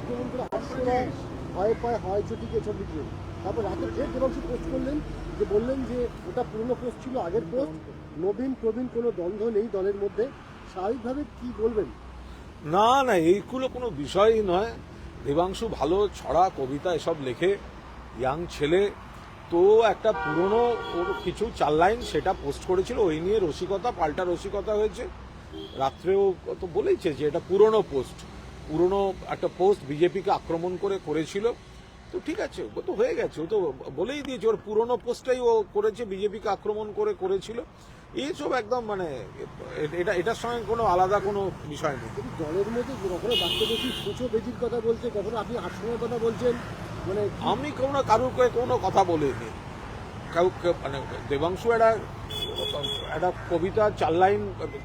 আক্রমণ করে আটশোরা ভয়ে পায়ে হয় চটিকে ছবি দিয়ে। তারপর রাতে ফের দেবাংশু পোস্ট করলেন, যে বললেন যে ওটা পুরনো পোস্ট ছিল, আগের পোস্ট নবীন, প্রবীণ কোনো দ্বন্দ্ব নেই দলের মধ্যে। স্বাভাবিকভাবে কি বলবেন? না না, এইগুলো কোনো বিষয়ই নয়। দেবাংশু ভালো ছড়া, কবিতা এসব লেখে, ইয়াং ছেলে। তো একটা পুরনো ওর কিছু চার লাইন সেটা পোস্ট করেছিল, ওই নিয়ে রসিকতা, পাল্টা রসিকতা হয়েছে। রাত্রেও তো বলেইছে যে এটা পুরনো পোস্ট পুরনো একটা পোস্ট বিজেপিকে আক্রমণ করে করেছিল। তো ঠিক আছে ও তো হয়ে গেছে ও তো বলেই দিয়েছে ওর পুরনো পোস্টটাই ও করেছে বিজেপিকে আক্রমণ করে করেছিল। এইসব একদম মানে এটা এটার সঙ্গে কোনো আলাদা কোনো বিষয় নেই। কিন্তু দলের মধ্যে কখনো বাচ্চা বেশি সুচো বেজির কথা বলছে কখনো আপনি আশ্রমের কথা বলছেন? মানে আমি কোনো কারুর করে কোনো কথা বলিনি। কাউ মানে দেবাংশু একটা একটা কবিতা চার লাইন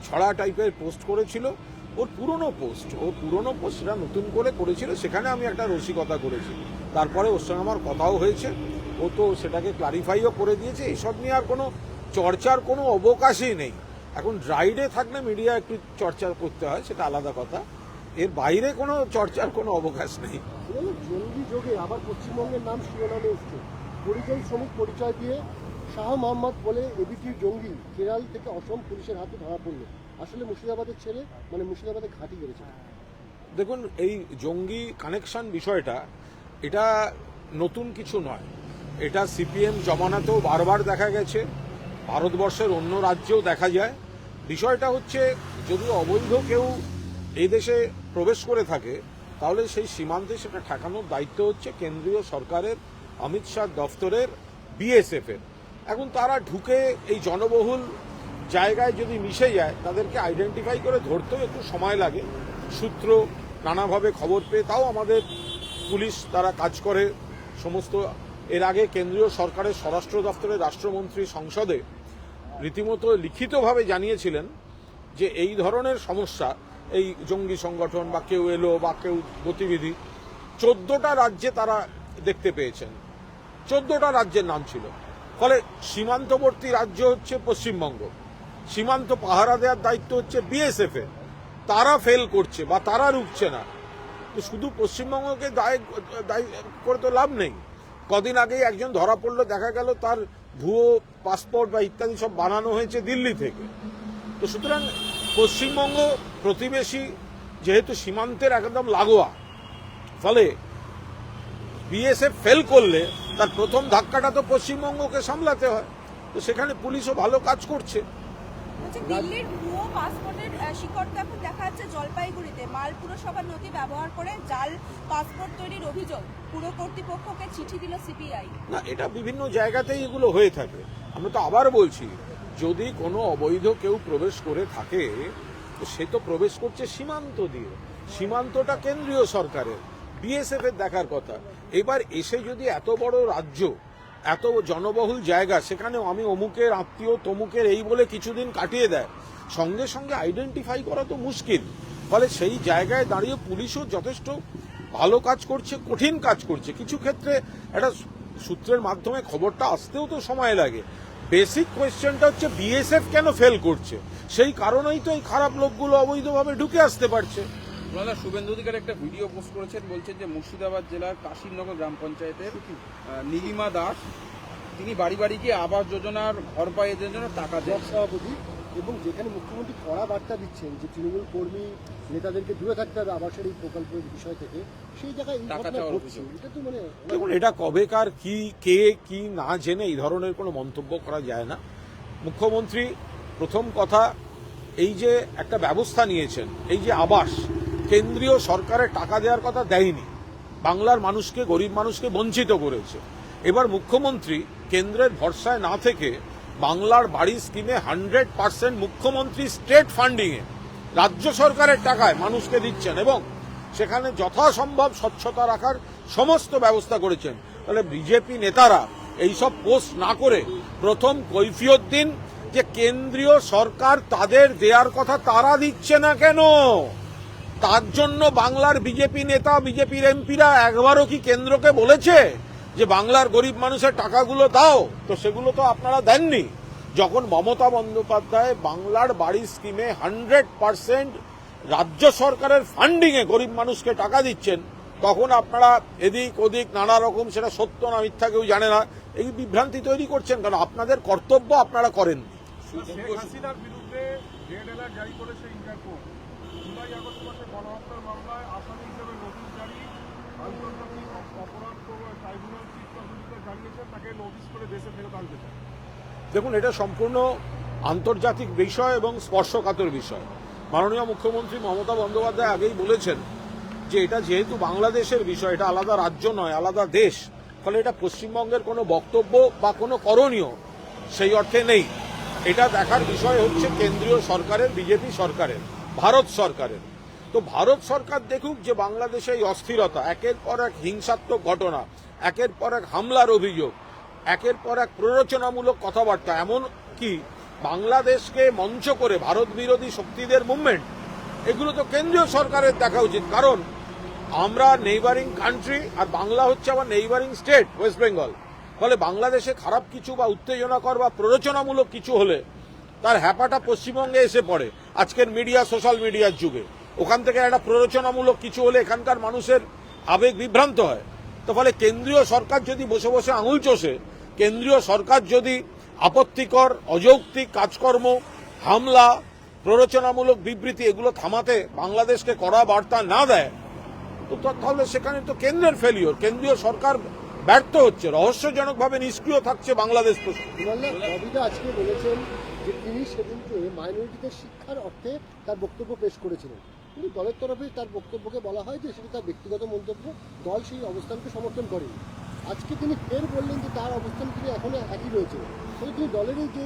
ছড়া টাইপের পোস্ট করেছিল। ওর পুরনো পোস্ট, ওর পুরনো পোস্ট সেটা নতুন করে করেছিল, সেখানে আমি একটা রসিকতা করেছি। তারপরে ওর সঙ্গে আমার কথাও হয়েছে, ও তো সেটাকে ক্লারিফাইও করে দিয়েছে এইসব নিয়ে আর কোনো চর্চার কোনো অবকাশই নেই। এখন ড্রাইডে থাকলে মিডিয়া একটু চর্চা করতে হয়, সেটা আলাদা কথা। এর বাইরে কোনো চর্চার কোনো অবকাশ নেই। জঙ্গি যোগে আবার পশ্চিমবঙ্গের নাম শিরোনামে পরিযায়ী শ্রমিক পরিচয় দিয়ে শাহ মোহাম্মদ বলে এবিটির জঙ্গি কেরাল থেকে অসম পুলিশের হাতে ধরা পড়ল। আসলে মুর্শিদাবাদের ছেলে মানে মুর্শিদাবাদের ঘাঁটি করেছে দেখুন, এই জঙ্গি কানেকশন বিষয়টা, এটা নতুন কিছু নয়। এটা সিপিএম জমানাতেও বারবার দেখা গেছে, ভারতবর্ষের অন্য রাজ্যেও দেখা যায়। বিষয়টা হচ্ছে, যদি অবৈধ কেউ এই দেশে প্রবেশ করে থাকে, তাহলে সেই সীমান্তে সেটা ঠেকানোর দায়িত্ব হচ্ছে কেন্দ্রীয় সরকারের, অমিত শাহ দফতরের বিএসএফ এর। এখন তারা ঢুকে এই জনবহুল জায়গায় যদি মিশে যায়, তাদেরকে আইডেন্টিফাই করে ধরতেও একটু সময় লাগে। সূত্র নানাভাবে খবর পেয়ে তাও আমাদের পুলিশ তারা কাজ করে। সমস্ত এর আগে কেন্দ্রীয় সরকারের স্বরাষ্ট্র দপ্তরের রাষ্ট্রমন্ত্রী সংসদে রীতিমতো লিখিতভাবে জানিয়েছিলেন যে এই ধরনের সমস্যা, এই জঙ্গি সংগঠন বা কেউ এলো বা কেউ গতিবিধি, চোদ্দটা রাজ্যে তারা দেখতে পেয়েছেন। চোদ্দটা রাজ্যের নাম ছিল। ফলে সীমান্তবর্তী রাজ্য হচ্ছে পশ্চিমবঙ্গ। সীমান্ত পাহারা দেওয়ার দায়িত্ব হচ্ছে বিএসএফ এর। তারা ফেল করছে বা তারা রুখছে না। তো শুধু পশ্চিমবঙ্গকে দায় করে তো লাভ নেই। কদিন আগেই একজন ধরা পড়ল, দেখা গেল তার ভুয়ো পাসপোর্ট বা ইত্যাদি সব বানানো হয়েছে দিল্লি থেকে। তো সুতরাং পশ্চিমবঙ্গ প্রতিবেশী যেহেতু সীমান্তের একদম লাগোয়া, ফলে বিএসএফ ফেল করলে তার প্রথম ধাক্কাটা তো পশ্চিমবঙ্গকে সামলাতে হয়। তো সেখানে পুলিশও ভালো কাজ করছে। হচ্ছে দিল্লির ভুয়ো পাসপোর্টের আহ, শিকড়টা এখন দেখা যাচ্ছে জলপাইগুড়িতে। মাল পুরসভার নথি ব্যবহার করে জাল পাসপোর্ট তৈরির অভিযোগ। পুরো কর্তৃপক্ষকে চিঠি দিল সিবিআই না এটা বিভিন্ন জায়গাতেই এগুলো হয়ে থাকে। আমরা তো আবার বলছি যদি কোনো অবৈধ কেউ প্রবেশ করে থাকে তো সে তো প্রবেশ করছে সীমান্ত দিয়ে। সীমান্তটা কেন্দ্রীয় সরকারের বিএসএফ এর দেখার কথা। এবার এসে যদি এত বড় রাজ্য এত জনবহুল জায়গা সেখানে আমি অমুকের আত্মীয়, তমুকের এই বলে কিছুদিন কাটিয়ে দেয়। সঙ্গে সঙ্গে আইডেন্টিফাই করা তো মুশকিল। ফলে সেই জায়গায় দাঁড়িয়ে পুলিশও যথেষ্ট ভালো কাজ করছে, কঠিন কাজ করছে। কিছু ক্ষেত্রে একটা সূত্রের মাধ্যমে খবরটা আসতেও তো সময় লাগে। বেসিক কোয়েশ্চেনটা হচ্ছে বিএসএফ কেন ফেল করছে? সেই কারণেই তো এই খারাপ লোকগুলো অবৈধভাবে ঢুকে আসতে পারছে। দাদা শুভেন্দু অধিকার একটা ভিডিও পোস্ট করেছেন বলছেন যে মুর্শিদাবাদ জেলার কাশিমনগর গ্রাম পঞ্চায়েতের নীলিমা দাস। তিনি বাড়ি বাড়ি গিয়ে আবাস যোজনার ঘর পাইয়ের জন্য টাকা দেন। সভাপতি এবং যেখানে মুখ্যমন্ত্রী কড়া বার্তা দিচ্ছেন যে তৃণমূল কর্মী নেতাদেরকে দূরে থাকতে হবে আবাসের এই প্রকল্পের বিষয় থেকে সেই জায়গায় এটা তো মানে দেখুন এটা কবেকার কি কে কি না জেনে এই ধরনের কোনো মন্তব্য করা যায় না। মুখ্যমন্ত্রী প্রথম কথা এই যে একটা ব্যবস্থা নিয়েছেন এই যে আবাস কেন্দ্রীয় সরকারের টাকা দেওয়ার কথা দেয়নি। বাংলার মানুষকে, গরিব মানুষকে বঞ্চিত করেছে। এবার মুখ্যমন্ত্রী কেন্দ্রের ভরসায় না থেকে বাংলার বাড়ি স্কিমে হান্ড্রেড পার্সেন্ট মুখ্যমন্ত্রী স্টেট ফান্ডিংয়ে রাজ্য সরকারের টাকায় মানুষকে দিচ্ছেন এবং সেখানে যথাসম্ভব স্বচ্ছতা রাখার সমস্ত ব্যবস্থা করেছেন। তাহলে বিজেপি নেতারা এইসব পোস্ট না করে প্রথম কৈফিয়ত দিন যে কেন্দ্রীয় সরকার তাদের দেওয়ার কথা তারা দিচ্ছে না কেন? তার জন্য বাংলার বিজেপি নেতা, বিজেপির এমপিরা একবারও কি কেন্দ্রকে বলেছে যে বাংলার গরিব মানুষের টাকাগুলো দাও? তো সেগুলো তো আপনারা দেননি। যখন মমতা বন্দ্যোপাধ্যায় বাংলার বাড়ি স্কিমে হান্ড্রেড পার্সেন্ট রাজ্য সরকারের ফান্ডিংয়ে গরিব মানুষকে টাকা দিচ্ছেন, তখন আপনারা এদিক ওদিক নানা রকম, সেটা সত্য না মিথ্যা কেউ জানে না, এই বিভ্রান্তি তৈরি করছেন কারণ আপনাদের কর্তব্য আপনারা করেন শেখ হাসিনার বিরুদ্ধে রেড জারি করেছে ইন্টারপোল দেখুন, এটা সম্পূর্ণ আন্তর্জাতিক বিষয় এবং স্পর্শকাতর বিষয়। মাননীয় মুখ্যমন্ত্রী মমতা বন্দ্যোপাধ্যায় আগেই বলেছেন যে এটা যেহেতু বাংলাদেশের বিষয়, এটা আলাদা রাজ্য নয়, আলাদা দেশ, ফলে এটা পশ্চিমবঙ্গের কোনো বক্তব্য বা কোনো করণীয় সেই অর্থে নেই। এটা দেখার বিষয় হচ্ছে কেন্দ্রীয় সরকারের, বিজেপি সরকারের। ভারত সরকারের। তো ভারত সরকার দেখুক যে বাংলাদেশে এই অস্থিরতা, একের পর এক হিংসাত্মক ঘটনা, একের পর এক হামলার অভিযোগ, একের পর এক প্ররোচনামূলক কথাবার্তা, এমন কি বাংলাদেশকে মঞ্চ করে ভারত বিরোধী শক্তিদের মুভমেন্ট এগুলো তো কেন্দ্রীয় সরকারের দেখা উচিত। কারণ আমরা নেইবারিং কান্ট্রি আর বাংলা হচ্ছে আমার নেইবারিং স্টেট ওয়েস্ট বেঙ্গল ফলে বাংলাদেশে খারাপ কিছু বা উত্তেজনাকর বা প্ররোচনামূলক কিছু হলে তার হ্যাপাটা পশ্চিমবঙ্গে এসে পড়ে। আজকের মিডিয়া সোশ্যাল মিডিয়ার যুগে। ওখান থেকে একটা প্ররোচনামূলক কিছু হলে এখানকার মানুষের আবেগ বিভ্রান্ত হয়। তো ফলে কেন্দ্রীয় সরকার যদি বসে বসে আঙুল চষে, কেন্দ্রীয় সরকার যদি আপত্তিকর, অযৌক্তিক কাজকর্ম, হামলা, প্ররোচনামূলক বিবৃতি এগুলো থামাতে বাংলাদেশকে কড়া বার্তা না দেয়, তো তাহলে সেখানে তো কেন্দ্রের ফেলিওর কেন্দ্রীয় সরকার ব্যর্থ হচ্ছে, রহস্যজনকভাবে নিষ্ক্রিয় থাকছে বাংলাদেশ প্রশ্ন আজকে বলেছেন যে তিনি সেদিনকে মাইনরিটিদের শিক্ষার অর্থে তার বক্তব্য পেশ করেছিলেন। কিন্তু দলের তরফে তার বক্তব্যকে বলা হয় যে সেটা তার ব্যক্তিগত মন্তব্য দল সেই অবস্থানকে সমর্থন করেনি। আজকে তিনি ফের বললেন যে তার অবস্থান তিনি এখনও একই রয়েছে। তাহলে তিনি দলেরই যে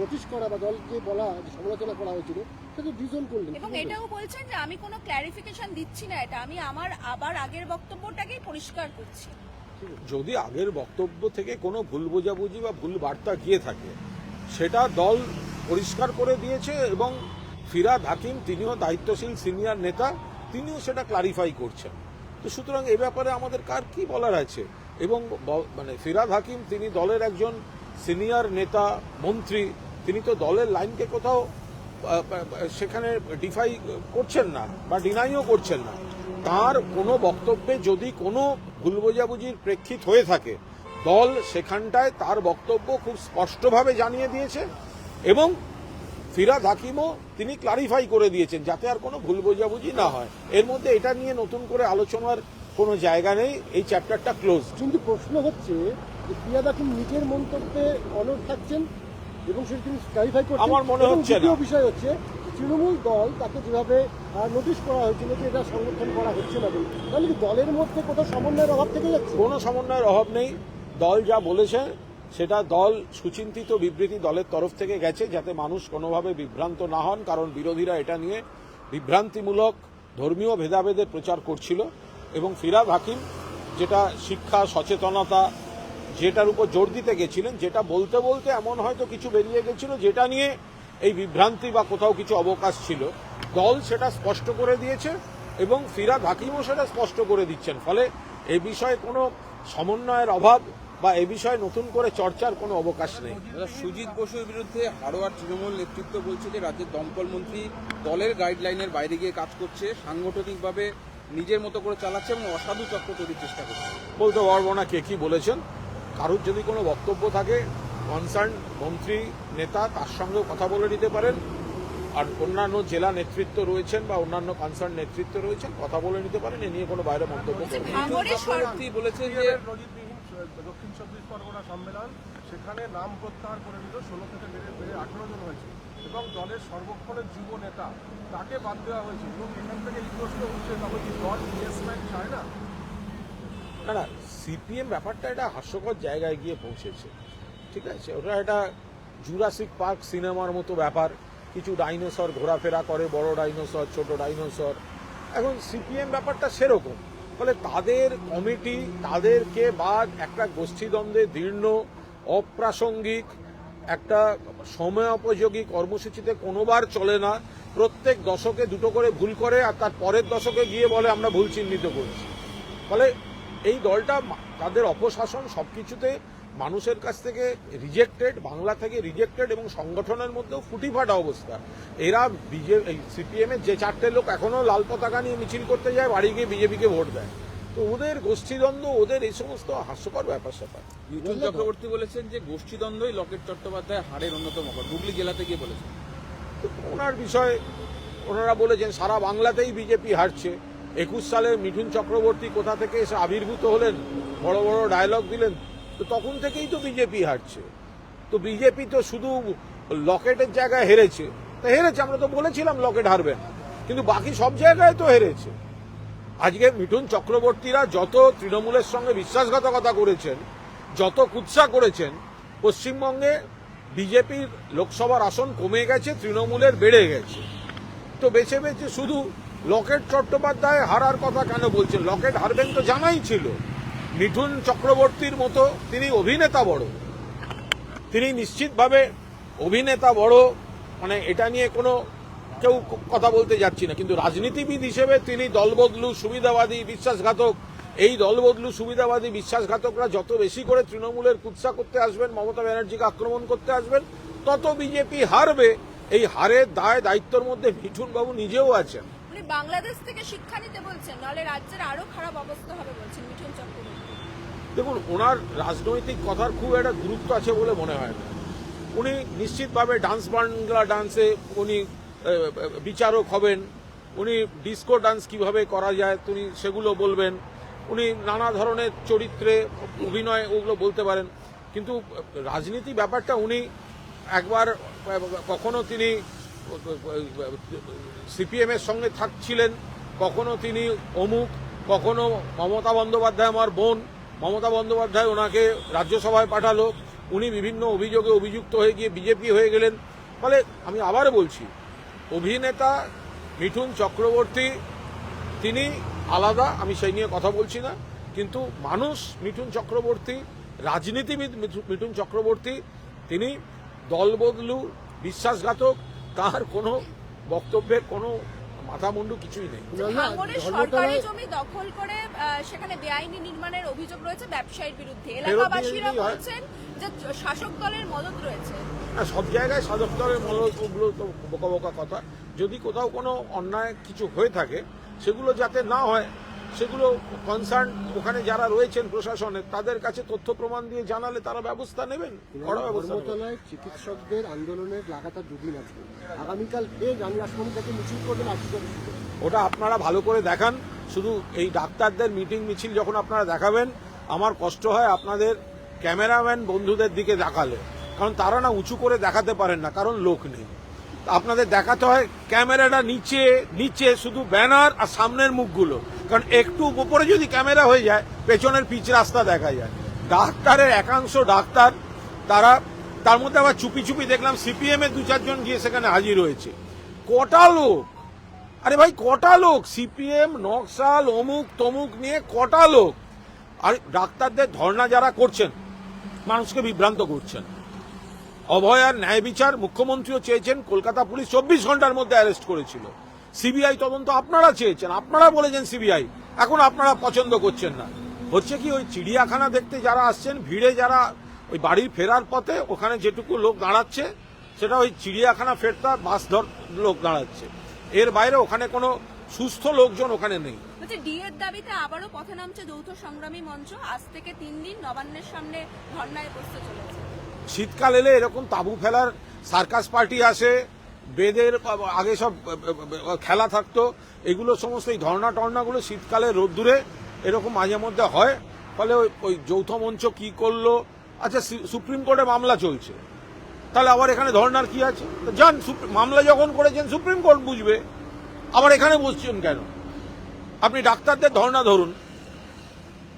নোটিশ করা বা দলকে বলা যে সমালোচনা করা হয়েছিল সেটা ডিজন করলেন। এবং এটাও বলছেন যে আমি কোনো ক্ল্যারিফিকেশন দিচ্ছি না এটা। আমি আমার আবার আগের বক্তব্যটাকেই পরিষ্কার করছি। যদি আগের বক্তব্য থেকে কোনো ভুল বোঝাবুঝি বা ভুল বার্তা গিয়ে থাকে সেটা দল পরিষ্কার করে দিয়েছে এবং ফিরাদ হাকিম তিনিও দায়িত্বশীল সিনিয়র নেতা, তিনিও সেটা ক্লারিফাই করছেন। তো সুতরাং এ ব্যাপারে আমাদের কার কি বলার আছে? এবং মানে ফিরাদ হাকিম তিনি দলের একজন সিনিয়র নেতা, মন্ত্রী, তিনি তো দলের লাইনকে কোথাও সেখানে ডিফাই করছেন না বা ডিনাইও করছেন না। তার কোনো বক্তব্যে যদি কোনো ভুল বোঝাবুঝির প্রেক্ষিত হয়ে থাকে দল সেখানটায় তার বক্তব্য খুব স্পষ্টভাবে জানিয়ে দিয়েছে এবং ফিরাদ হাকিমও তিনি ক্লারিফাই করে দিয়েছেন যাতে আর কোনো ভুল বোঝাবুঝি না হয়। এর মধ্যে এটা নিয়ে নতুন করে আলোচনার কোনো জায়গা নেই এই চ্যাপ্টারটা ক্লোজ কিন্তু প্রশ্ন হচ্ছে যে প্রিয়াদা কি নিজের মন্তব্যে অনড় থাকছেন এবং সেটা তিনি ক্লারিফাই করছেন? আমার মনে হচ্ছে না। বিষয় হচ্ছে তৃণমূল দল তাকে যেভাবে নোটিশ করা হয়েছিল যে এটা সংরক্ষণ করা হচ্ছে না বলে তাহলে কি দলের মধ্যে কোথাও সমন্বয়ের অভাব থেকে যাচ্ছে? কোনো সমন্বয়ের অভাব নেই। দল যা বলেছে, সেটা দল সুচিন্তিত বিবৃতি দলের তরফ থেকে গেছে যাতে মানুষ কোনোভাবে বিভ্রান্ত না হন, কারণ বিরোধীরা এটা নিয়ে বিভ্রান্তিমূলক ধর্মীয় ভেদাভেদের প্রচার করছিল। এবং ফিরাদ হাকিম যেটা শিক্ষা, সচেতনতা, যেটার উপর জোর দিতে গেছিলেন, যেটা বলতে বলতে এমন হয়তো কিছু বেরিয়ে গেছিল, যেটা নিয়ে এই বিভ্রান্তি বা কোথাও কিছু অবকাশ ছিল। দল সেটা স্পষ্ট করে দিয়েছে এবং ফিরাদ হাকিমও সেটা স্পষ্ট করে দিচ্ছেন। ফলে এ বিষয়ে কোনো সমন্বয়ের অভাব বা এ বিষয়ে নতুন করে চর্চার কোনো অবকাশ নেই সুজিত বসুর বিরুদ্ধে হারোয়ার তৃণমূল নেতৃত্ব বলছে যে রাজ্যের দমকল মন্ত্রী দলের গাইডলাইনের বাইরে গিয়ে কাজ করছে সাংগঠনিকভাবে নিজের মতো করে চালাচ্ছে এবং অসাধু চক্র তৈরির চেষ্টা করছে বলতে পারব না কে কি বলেছেন কারোর যদি কোনো বক্তব্য থাকে কনসার্ন মন্ত্রী নেতা তার সঙ্গেও কথা বলে নিতে পারেন আর অন্যান্য জেলা নেতৃত্ব রয়েছেন বা অন্যান্য কনসার্ন নেতৃত্ব রয়েছেন কথা বলে নিতে পারেন এ নিয়ে কোনো বাইরে মন্তব্য করবেন বলেছেন যে দক্ষিণ চব্বিশ পরগনা সম্মেলন, সেখানে নাম প্রত্যাহার করে দিল ষোলো থেকে বেড়ে বেড়ে আঠেরো জন হয়েছে এবং দলের সর্বক্ষণের যুব নেতা তাকে বাদ দেওয়া হয়েছে এবং এখান থেকে এই প্রশ্ন উঠছে, তবে কি দল ইয়েসম্যান চায় না? না না, সিপিএম ব্যাপারটা এটা হাস্যকর জায়গায় গিয়ে পৌঁছেছে। ঠিক আছে? ওটা একটা জুরাসিক পার্ক সিনেমার মতো ব্যাপার। কিছু ডাইনোসর ঘোরাফেরা করে, বড় ডাইনোসর ছোট ডাইনোসর এখন সিপিএম ব্যাপারটা সেরকম। ফলে তাদের কমিটি, তাদেরকে বাদ একটা গোষ্ঠীদ্বন্দ্বে দীর্ণ, অপ্রাসঙ্গিক, একটা সময় উপযোগী কর্মসূচিতে কোনোবার চলে না। প্রত্যেক দশকে দুটো করে ভুল করে আর তার পরের দশকে গিয়ে বলে, আমরা ভুল চিহ্নিত করছি। ফলে এই দলটা, তাদের অপশাসন সবকিছুতে মানুষের কাছ থেকে রিজেক্টেড বাংলা থেকে রিজেক্টেড এবং সংগঠনের মধ্যেও ফুটি ফাটা অবস্থা। এরা বিজে সিপিএম এর যে চারটে লোক এখনও লাল পতাকা নিয়ে মিছিল করতে যায় বাড়ি গিয়ে বিজেপিকে ভোট দেয়। তো ওদের গোষ্ঠীদ্বন্দ্ব ওদের এই সমস্ত হাস্যকর ব্যাপার স্যাপার। মিঠুন চক্রবর্তী বলেছেন যে গোষ্ঠীদ্বন্দ্বই লকেট চট্টোপাধ্যায় হারের অন্যতম কারণ হুগলি জেলাতে গিয়ে বলেছেন। তো ওনার বিষয়ে ওনারা বলেছেন সারা বাংলাতেই বিজেপি হারছে। একুশ সালে মিঠুন চক্রবর্তী কোথা থেকে এসে আবির্ভূত হলেন? বড় বড় ডায়লগ দিলেন। তো তখন থেকেই তো বিজেপি হারছে। তো বিজেপি তো শুধু লকেটের জায়গায় হেরেছে। তা হেরেছে, আমরা তো বলেছিলাম লকেট হারবেন কিন্তু বাকি সব জায়গায় তো হেরেছে। আজকে মিঠুন চক্রবর্তীরা যত তৃণমূলের সঙ্গে বিশ্বাসঘাতকতা করেছেন, যত কুৎসা করেছেন, পশ্চিমবঙ্গে বিজেপির লোকসভার আসন কমে গেছে, তৃণমূলের বেড়ে গেছে। তো বেছে বেছে শুধু লকেট চট্টোপাধ্যায় হারার কথা কেন বলছেন? লকেট হারবেন তো জানাই ছিল। মিঠুন চক্রবর্তীর মতো তিনি অভিনেতা বড়। তিনি নিশ্চিতভাবে অভিনেতা বড় মানে এটা নিয়ে কোনো কেউ কথা বলতে যাচ্ছি না। কিন্তু রাজনীতিবিদ হিসেবে তিনি দলবদলু, সুবিধাবাদী, বিশ্বাসঘাতক। এই দলবদলু, সুবিধাবাদী, বিশ্বাসঘাতকরা যত বেশি করে তৃণমূলের কুৎসা করতে আসবেন, মমতা ব্যানার্জিকে আক্রমণ করতে আসবেন, তত বিজেপি হারবে। এই হারের দায়, দায়িত্বের মধ্যে মিঠুন বাবু নিজেও আছেন। বাংলাদেশ থেকে শিক্ষা নিতে বলছেন, নাহলে রাজ্যের আরও খারাপ অবস্থা হবে বলছেন মিঠুন চক্রবর্তী। দেখুন, ওনার রাজনৈতিক কথার খুব একটা গুরুত্ব আছে বলে মনে হয় না। উনি নিশ্চিতভাবে ডান্স বাংলা ডান্সে উনি বিচারক হবেন। উনি ডিস্কো ডান্স কীভাবে করা যায় তিনি সেগুলো বলবেন। উনি নানা ধরনের চরিত্রে অভিনয় ওগুলো বলতে পারেন। কিন্তু রাজনীতি ব্যাপারটা উনি একবার কখনো তিনি সিপিএমের সঙ্গে থাকছিলেন, কখনো তিনি অমুক, কখনো মমতা বন্দ্যোপাধ্যায় আমার বোন মমতা বন্দ্যোপাধ্যায় ওনাকে রাজ্যসভায় পাঠালো। উনি বিভিন্ন অভিযোগে অভিযুক্ত হয়ে গিয়ে বিজেপি হয়ে গেলেন। ফলে আমি আবার বলছি, অভিনেতা মিঠুন চক্রবর্তী, তিনি আলাদা, আমি সেই নিয়ে কথা বলছি না। কিন্তু মানুষ মিঠুন চক্রবর্তী, রাজনীতিবিদ মিঠু- মিঠুন চক্রবর্তী, তিনি দলবদলু, বিশ্বাসঘাতক, তার কোনো বক্তব্যের কোনো মাথামুন্ডু কিছুই নেই। ভাঙড়ে সরকারি জমি দখল করে সেখানে বেআইনি নির্মাণের অভিযোগ রয়েছে ব্যবসায়ীর বিরুদ্ধে। এলাকাবাসীরা বলছেন যে শাসক দলের মদত রয়েছে। সব জায়গায় সাধক দলের ওগুলো তো বোকা বোকা কথা। যদি কোথাও কোনো অন্যায় কিছু হয়ে থাকে সেগুলো যাতে না হয় সেগুলো কনসার্ন ওখানে যারা রয়েছেন প্রশাসনের তাদের কাছে তথ্য প্রমাণ দিয়ে জানালে তারা ব্যবস্থা নেবেন। ধর্মতলায় চিকিৎসকদের আন্দোলনের লাগাতার দুদিন আছে আগামীকাল ফের রানী রাসমণি থেকে মিছিল করবেন ওটা আপনারা ভালো করে দেখান। শুধু এই ডাক্তারদের মিটিং মিছিল যখন আপনারা দেখাবেন আমার কষ্ট হয় আপনাদের ক্যামেরাম্যান বন্ধুদের দিকে দেখালে। কারণ তারা না উঁচু করে দেখাতে পারেন না কারণ লোক নেই। আপনাদের দেখাতে হয় ক্যামেরাটা নিচে নিচে শুধু ব্যানার আর সামনের মুখগুলো। কারণ একটু উপরে যদি ক্যামেরা হয়ে যায়, পেছনের পিচ রাস্তা দেখা যায়। ডাক্তারের একাংশ ডাক্তার, তারা তার মধ্যে আবার চুপি চুপি দেখলাম, সিপিএম এর দু চারজন গিয়ে সেখানে হাজির হয়েছে। কটা লোক? আরে ভাই, কটা লোক? সিপিএম, নকশাল, অমুক, তমুক নিয়ে কটা লোক? আর ডাক্তারদের ধর্ণা যারা করছেন, মানুষকে বিভ্রান্ত করছেন। অভয়ার ন্যায় বিচার মুখ্যমন্ত্রীও চেয়েছেন কলকাতা পুলিশ চব্বিশ ঘণ্টার মধ্যে অ্যারেস্ট করেছিল। সিবিআই তদন্ত আপনারা চেয়েছেন, আপনারা বলেছেন সিবিআই, এখন আপনারা পছন্দ করছেন না। হচ্ছে কি, ওই চিড়িয়াখানা দেখতে যারা আসছেন, ভিড়ে যারা ওই বাড়ি ফেরার পথে ওখানে যেটুকু লোক দাঁড়াচ্ছে, সেটা ওই চিড়িয়াখানা ফেরতা বাস ধর লোক দাঁড়াচ্ছে। এর বাইরে ওখানে কোনো সুস্থ লোকজন ওখানে নেই। ডিএর দাবিতে আবারও পথে নামছে যৌথ সংগ্রামী মঞ্চ, আজ থেকে তিন দিন নবান্নের সামনে ধর্নায় বসতে চলেছে। শীতকাল এলে এরকম তাঁবু ফেলার সার্কাস পার্টি আসে, বেদের আগে সব খেলা থাকতো, এগুলো সমস্ত এই ধর্না টর্নাগুলো শীতকালে রোদ্দুরে এরকম মাঝে মধ্যে হয়, ফলে ওই যৌথ মঞ্চ কি করল? আচ্ছা সুপ্রিম কোর্টে মামলা চলছে, তাহলে আবার এখানে ধর্নার কি আছে? যান মামলা যখন করেছেন, সুপ্রিম কোর্ট বুঝবে, আবার এখানে বসছেন কেন? আপনি ডাক্তারদের ধর্না ধরুন,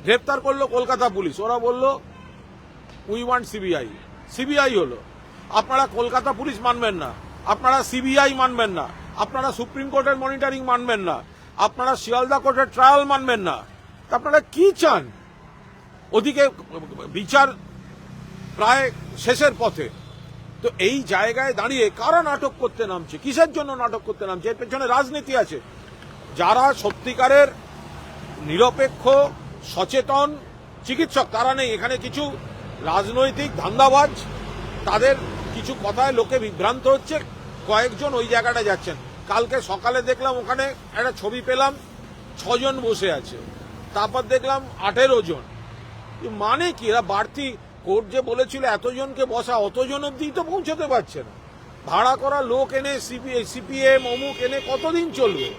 গ্রেপ্তার করল কলকাতা পুলিশ, ওরা বলল উই ওয়ান্ট সিবিআই সিবিআই হলো। আপনারা কলকাতা পুলিশ মানবেন না, আপনারা সিবিআই মানবেন না, আপনারা সুপ্রিম কোর্টের মনিটরিং মানবেন না, আপনারা শিয়ালদা কোর্টের ট্রায়াল মানবেন না। আপনারা কি চান? ওদিকে বিচার প্রায় শেষের পথে। তো এই জায়গায় দাঁড়িয়ে কারা নাটক করতে নামছে? কিসের জন্য নাটক করতে নামছে? এর পেছনে রাজনীতি আছে। যারা সত্যিকারের নিরপেক্ষ, সচেতন চিকিৎসক, তারা নেই। এখানে কিছু রাজনৈতিক ধান্দাবাজ তাদের কিছু কথায় লোকে বিভ্রান্ত হচ্ছে। কয়েকজন ওই জায়গাটা যাচ্ছেন। কালকে সকালে দেখলাম ওখানে একটা ছবি পেলাম ছজন বসে আছে। তারপর দেখলাম আঠেরো জন। মানে কি? এরা বাড়তি কোর্ট যে বলেছিল এতজনকে বসা অতজন অব্দি তো পৌঁছতে পারছে না। ভাড়া করা লোক এনে সিপিএ সিপিএম অমুক এনে কতদিন চলবে?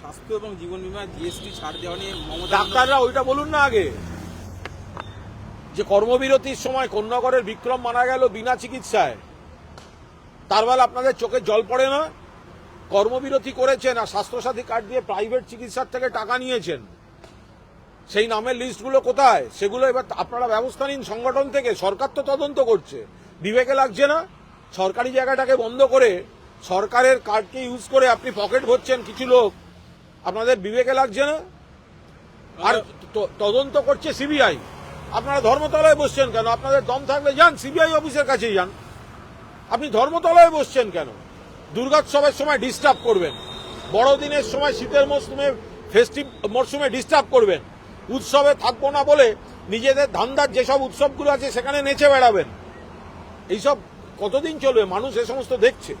স্বাস্থ্য এবং জীবন বিমা জিএসটি ছাড় দেওয়া নিয়ে ডাক্তাররা ওইটা বলুন না আগে। যে কর্মবিরতির সময় কন্যাগরের বিক্রম মারা গেল বিনা চিকিৎসায় তার বেলা আপনাদের চোখে জল পড়ে না? কর্মবিরতি করেছেন আর স্বাস্থ্যসাথী কার্ড দিয়ে প্রাইভেট চিকিৎসার থেকে টাকা নিয়েছেন। সেই নামের লিস্টগুলো কোথায়? সেগুলো এবার আপনারা ব্যবস্থা নিন সংগঠন থেকে। সরকার তো তদন্ত করছে। বিবেকে লাগছে না? সরকারি জায়গাটাকে বন্ধ করে সরকারের কার্ডকে ইউজ করে আপনি পকেট ভরছেন কিছু লোক। আপনাদের বিবেকে লাগছে না? আর তদন্ত করছে সিবিআই। আপনারা ধর্মতলায় বসছেন কেন? আপনাদের দম থাকলে যান সিবিআই অফিসের কাছেই যান। আপনি ধর্মতলায় বসছেন কেন? দুর্গোৎসবের সময় ডিস্টার্ব করবেন। বড়দিনের সময় শীতের মরশুমে ফেস্টিভ মরশুমে ডিস্টার্ব করবেন। উৎসবে থাকব না বলে নিজেদের ধান্দার যেসব উৎসবগুলো আছে সেখানে নেচে বেড়াবেন। এইসব কতদিন চলবে? মানুষ এ সমস্ত দেখছে।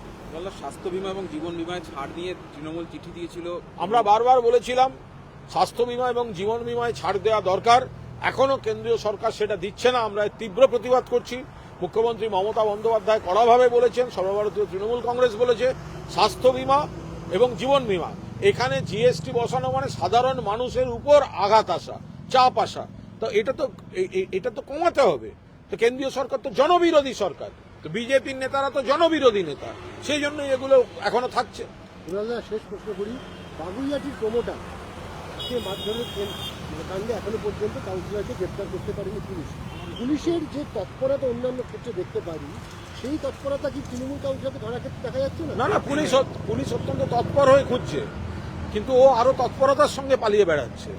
স্বাস্থ্য বিমা এবং জীবন বিমায় ছাড় নিয়ে তৃণমূল চিঠি দিয়েছিল। আমরা বারবার বলেছিলাম স্বাস্থ্য বিমা এবং জীবন বিমায় ছাড় দেওয়া দরকার। এখনও কেন্দ্রীয় সরকার সেটা দিচ্ছে না। আমরা তীব্র প্রতিবাদ করছি। মুখ্যমন্ত্রী মমতা বন্দ্যোপাধ্যায় কড়াভাবে বলেছেন, সর্বভারতীয় তৃণমূল কংগ্রেস বলেছে, স্বাস্থ্য বিমা এবং জীবন বিমা। এখানে জিএসটি বসানো মানে সাধারণ মানুষের উপর আঘাত আসা, চাপ আসা। তো এটা তো এটা তো কমাতে হবে। তো কেন্দ্রীয় সরকার তো জনবিরোধী সরকার। তো বিজেপির নেতারা তো জনবিরোধী নেতা। সেই জন্য এগুলো এখনও থাকছে। শেষ প্রশ্ন করি। বাগুইয়াটির প্রমোটার, কে মাধ্যমিক কাণ্ডে এখনও পর্যন্ত কাউন্সিলরকে গ্রেপ্তার করতে পারেনি পুলিশ। পুলিশের যে তৎপরতা অন্যান্য ক্ষেত্রে দেখতে পারি, সেই তৎপরতা কি তৃণমূল কাউন্সিলরকে ধরা ক্ষেত্রে দেখা যাচ্ছে না? না না, পুলিশ পুলিশ অত্যন্ত তৎপর হয়ে খুঁজছে। কিন্তু ও আরও তৎপরতার সঙ্গে পালিয়ে বেড়াচ্ছে।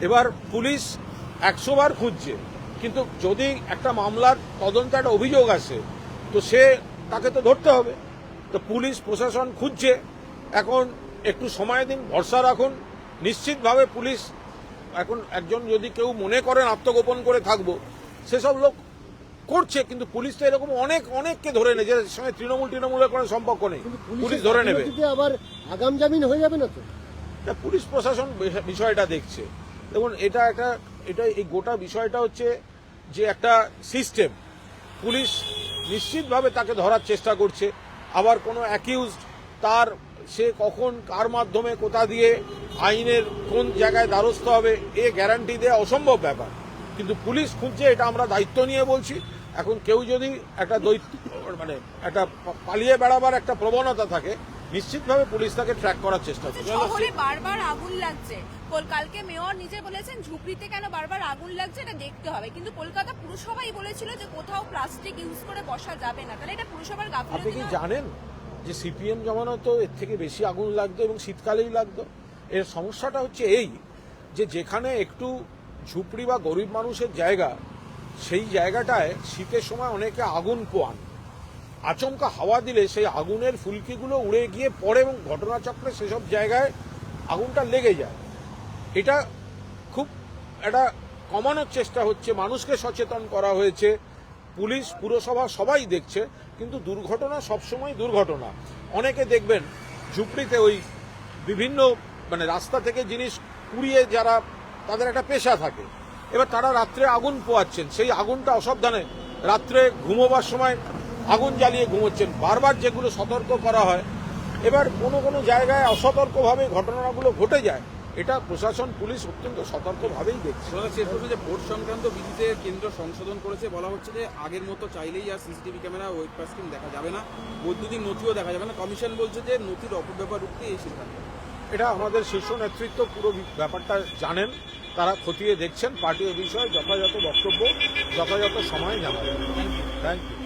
এবার পুলিশ একশো বার খুঁজছে। কিন্তু যদি একটা মামলার তদন্তে একটা অভিযোগ আসে, তো সে তাকে তো ধরতে হবে। তো পুলিশ, প্রশাসন খুঁজছে। এখন একটু সময় দিন, ভরসা রাখুন। নিশ্চিতভাবে পুলিশ এখন একজন যদি কেউ মনে করেন আত্মগোপন করে থাকব সেসব লোক করছে কিন্তু পুলিশ তো এরকম অনেক অনেককে ধরে নেয় যে সঙ্গে তৃণমূল তৃণমূলের কোনো সম্পর্ক নেই। পুলিশ ধরে নেবে। আবার আগাম জামিন হয়ে যাবে না তো? তা পুলিশ প্রশাসন বিষয়টা দেখছে। দেখুন এটা একটা এটা এই গোটা বিষয়টা হচ্ছে যে একটা সিস্টেম। পুলিশ নিশ্চিতভাবে তাকে ধরার চেষ্টা করছে। আবার কোনো অ্যাকিউজড তার সে কখন কার মাধ্যমে কোথা দিয়ে আইনের কোন জায়গায় দ্বারস্থ হবে এ গ্যারান্টি দেওয়া অসম্ভব ব্যাপার। কিন্তু পুলিশ খুঁজছে এটা আমরা দায়িত্ব নিয়ে বলছি। এখন কেউ যদি একটা দৈত্য মানে একটা পালিয়ে বেড়াবার একটা প্রবণতা থাকে নিশ্চিতভাবে পুলিশ তাকে ট্র্যাক করার চেষ্টা শহরে বারবার আগুন লাগছে। কল- কালকে মেয়র নিজে বলেছেন ঝুপড়িতে কেন বারবার আগুন লাগছে এটা দেখতে হবে। কিন্তু কলকাতা পুরসভাই বলেছিল যে কোথাও প্লাস্টিক ইউজ করে বসা যাবে না। তাহলে এটা পুরসভার গাফিলতি আপনি কি জানেন যে সিপিএম জমানো তো এর থেকে বেশি আগুন লাগতো এবং শীতকালেই লাগতো? এর সমস্যাটা হচ্ছে এই যে যেখানে একটু ঝুপড়ি বা গরিব মানুষের জায়গা, সেই জায়গাটায় শীতের সময় অনেকে আগুন পোয়ান। আচমকা হাওয়া দিলে সেই আগুনের ফুলকিগুলো উড়ে গিয়ে পড়ে এবং ঘটনাচক্রে সেসব জায়গায় আগুনটা লেগে যায়। এটা খুব একটা কমানোর চেষ্টা হচ্ছে, মানুষকে সচেতন করা হয়েছে, পুলিশ, পুরসভা সবাই দেখছে, কিন্তু দুর্ঘটনা সবসময় দুর্ঘটনা। অনেকে দেখবেন ঝুপড়িতে ওই বিভিন্ন মানে রাস্তা থেকে জিনিস কুড়িয়ে যারা, তাদের একটা পেশা থাকে। এবার তারা রাত্রে আগুন পোয়াচ্ছেন, সেই আগুনটা অসাবধানে রাত্রে ঘুমোবার সময় আগুন জ্বালিয়ে ঘুমোচ্ছেন। বারবার যেগুলো সতর্ক করা হয়, এবার কোনো কোনো জায়গায় অসতর্কভাবে ঘটনাগুলো ঘটে যায়, এটা প্রশাসন, পুলিশ অত্যন্ত সতর্কভাবেই দেখছে। শেষ যে ভোট সংক্রান্ত বিধিতে কেন্দ্র সংশোধন করেছে, বলা হচ্ছে যে আগের মতো চাইলেই আর সিসিটিভি ক্যামেরা, ওয়েব কাস্টিং দেখা যাবে না। বৈদ্যুতিক নথিও দেখা যাবে না। কমিশন বলছে যে নথির অপব্যবহার রুখতে এই সিদ্ধান্ত। এটা আমাদের শীর্ষ নেতৃত্ব, পুরো ব্যাপারটা জানেন, তারা খতিয়ে দেখছেন, পার্টি বিষয়ে যথাযথ বক্তব্য, যথাযথ সময় জানাবেন। Thank you